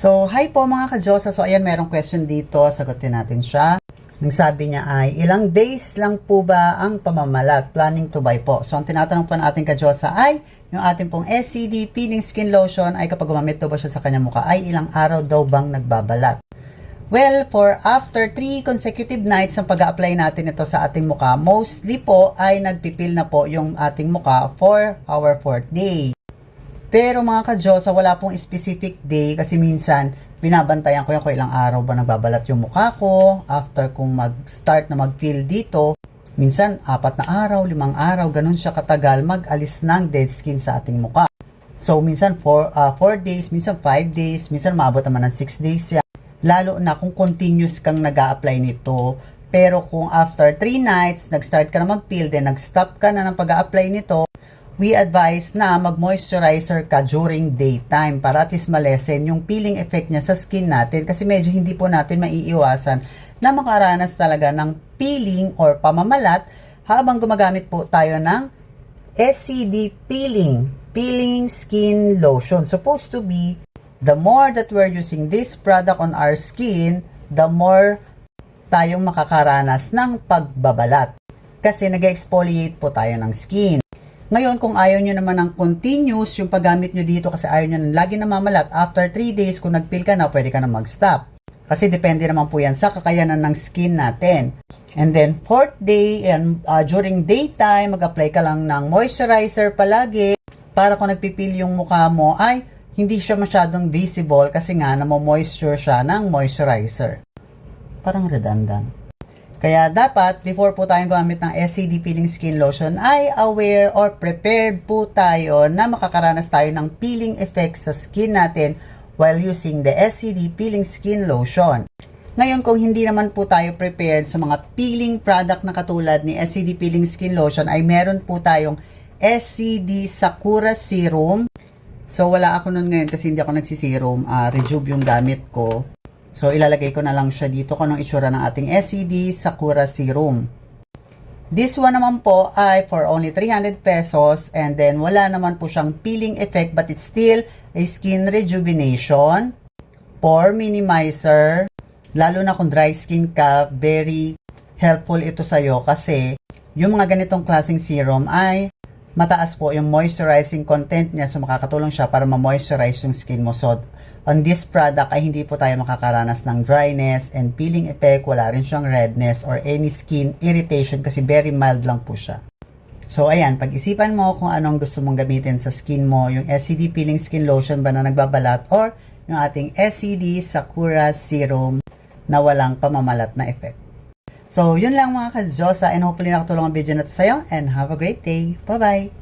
So, hi po mga ka-Diyosa. So, ayan, merong question dito. Sagutin natin siya. Ang sabi niya ay, ilang days lang po ba ang pamamalat? Planning to buy po. So, ang tinatanong po natin ka-Diyosa ay, yung ating pong SCD Peeling Skin Lotion ay kapag gumamit daw ba siya sa kanyang mukha ay ilang araw daw bang nagbabalat? Well, for after 3 consecutive nights ang pag apply natin ito sa ating mukha, mostly po ay nagpipil na po yung ating mukha for our fourth day. Pero mga ka-Diyosa, wala pong specific day kasi minsan binabantayan ko yan kung ilang araw ba nagbabalat yung mukha ko. After kung mag-start na mag-feel dito, minsan apat na araw, limang araw, ganun siya katagal mag-alis ng dead skin sa ating mukha. So, minsan 4 days, minsan 5 days, minsan maabot naman ng 6 days siya. Lalo na kung continuous kang nag apply nito. Pero kung after 3 nights, nag-start ka na mag-peel, then nag-stop ka na ng pag apply nito, we advise na mag-moisturizer ka during daytime para at least malesen yung peeling effect niya sa skin natin kasi medyo hindi po natin maiiwasan na makaranas talaga ng peeling or pamamalat habang gumagamit po tayo ng SCD peeling, peeling skin lotion. Supposed to be the more that we're using this product on our skin, the more tayong makakaranas ng pagbabalat. Kasi nag-exfoliate po tayo ng skin. Ngayon, kung ayaw nyo naman ng continuous yung paggamit nyo dito kasi ayaw nyo ng lagi namamalat, after 3 days, kung nag-feel ka na, pwede ka na mag-stop. Kasi depende naman po yan sa kakayanan ng skin natin. And then, fourth day, and uh, during daytime, mag-apply ka lang ng moisturizer palagi para kung nagpipil yung mukha mo, ay hindi siya masyadong visible kasi nga namo-moisture siya ng moisturizer. Parang redundant. Kaya dapat, before po tayong gumamit ng SCD Peeling Skin Lotion, ay aware or prepared po tayo na makakaranas tayo ng peeling effect sa skin natin while using the SCD Peeling Skin Lotion. Ngayon, kung hindi naman po tayo prepared sa mga peeling product na katulad ni SCD Peeling Skin Lotion, ay meron po tayong SCD Sakura Serum. So, wala ako nun ngayon kasi hindi ako nagsisirum. Uh, Rejuve yung gamit ko. So, ilalagay ko na lang siya dito kung anong itsura ng ating SCD Sakura Serum. This one naman po ay for only 300 pesos and then wala naman po siyang peeling effect but it's still a skin rejuvenation, pore minimizer, lalo na kung dry skin ka, very helpful ito sa'yo kasi yung mga ganitong klaseng serum ay mataas po yung moisturizing content niya so makakatulong siya para ma-moisturize yung skin mo. So, on this product ay hindi po tayo makakaranas ng dryness and peeling effect, wala rin siyang redness or any skin irritation kasi very mild lang po siya. So ayan, pag-isipan mo kung anong gusto mong gamitin sa skin mo, yung SCD Peeling Skin Lotion ba na nagbabalat or yung ating SCD Sakura Serum na walang pamamalat na effect. So, yun lang mga ka-Diyosa and hopefully nakatulong ang video na to sa'yo and have a great day. Bye-bye!